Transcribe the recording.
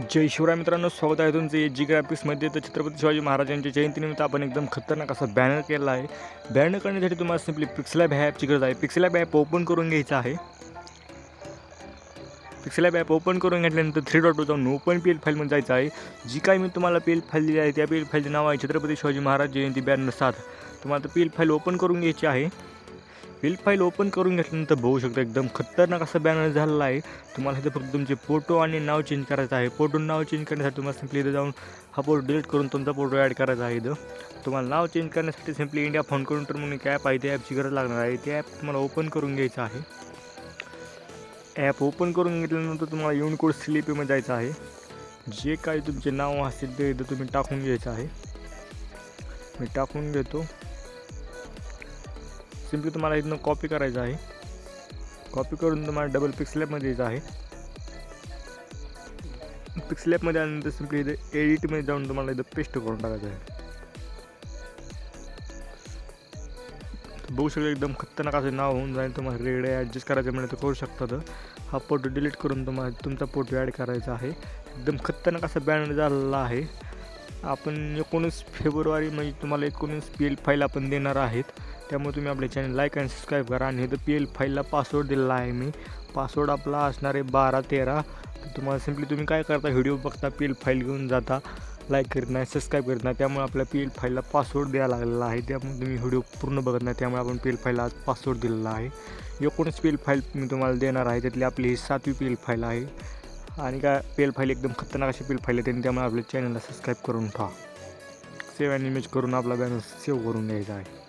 जय शिवराय मित्रांनो स्वागत आहे तुमचं जी ग्राफिक्समध्ये तर छत्रपती शिवाजी महाराजांच्या जयंतीनिमित्त आपण एकदम खतरनाक असा बॅनर केला आहे. बॅनर करण्यासाठी तुम्हाला सिम्पली पिक्सलॅब ॲपची गरज आहे. पिक्सलॅब ॲप ओपन करून घ्यायचं आहे. पिक्सलॅब ॲप ओपन करून घेतल्यानंतर थ्री डॉट जाऊन ओपन पी एल फाईलमध्ये जायचं आहे. जी काही मी तुम्हाला पी एल फाईल दिली आहे त्या पी एल फाईलचे नाव आहे छत्रपती शिवाजी महाराज जयंती बॅनर सात. तुम्हाला पी एल फाईल ओपन करून घ्यायची आहे. पी फाईल ओपन करून घेतल्यानंतर बघू शकता एकदम खतरनाक असा बॅनर झालेला आहे. तुम्हाला इथं फक्त तुमचे फोटो आणि नाव चेंज करायचं आहे. फोटो नाव चेंज करण्यासाठी तुम्हाला सिम्पली इथं जाऊन हा फोटो डिलीट करून तुमचा फोटो ॲड करायचा आहे इथं. तुम्हाला नाव चेंज करण्यासाठी सिम्पली इंडिया फोन करून तर म्हणून एक ॲप आहे त्या ॲपची गरज लागणार आहे. ते ॲप तुम्हाला ओपन करून घ्यायचं आहे. ॲप ओपन करून घेतल्यानंतर तुम्हाला युनिकोड स्लिपमध्ये जायचं आहे. जे काही तुमचे नाव असतील ते इथं तुम्ही टाकून घ्यायचं आहे. मी टाकून घेतो. सिम्पली तुम्हाला इथनं कॉपी करायचं आहे. कॉपी करून तुम्हाला डबल पिक्सलॅपमध्ये यायचं आहे. पिक्सलॅपमध्ये आल्यानंतर सिम्पली इथे एडिटमध्ये जाऊन तुम्हाला इथं पेस्ट करून टाकायचं आहे. बघू शकता एकदम खतरनाक असं नाव होऊन जाईल. तुम्हाला रेडे ॲडजस्ट करायचं म्हणजे तर करू शकता हा फोटो डिलीट करून तुम्हाला तुमचा फोटो ॲड करायचा आहे. एकदम खतरनाक असा बॅनर झालेला आहे. आपण एकोणीस फेब्रुवारी म्हणजे तुम्हाला एकोणीस पी एल फाईल आपण देणार आहेत. त्यामुळे तुम्ही आपले चॅनल लाईक आणि सबस्क्राईब करा. आणि इथं पी एल फाईलला पासवर्ड दिलेला आहे मी. पासवर्ड आपला असणार आहे बारा तेरा. तर तुम्हाला सिम्पली तुम्ही काय करता व्हिडिओ बघता पी एल फाईल घेऊन जाता. लाईक करीत नाही सबस्क्राईब करीत नाही. त्यामुळे आपल्या पी एल फाईलला पासवर्ड द्यावा लागलेला आहे. त्यामुळे तुम्ही व्हिडिओ पूर्ण बघत नाही. त्यामुळे आपण पी एल फाईलला आज पासवर्ड दिलेला आहे. एकोणीस पी एल फाईल मी तुम्हाला देणार आहे. त्यातली आपली ही सातवी पी एल फाईल आहे. आणि काय पी एल फाईल एकदम खतरनाक अशी पी एल फाईल आहे. त्यांनी त्यामुळे आपल्या चॅनलला सबस्क्राईब करून ठेवा. सेव्ह आणि इमेज करून आपला बॅनर सेव्ह करून घ्यायचा आहे.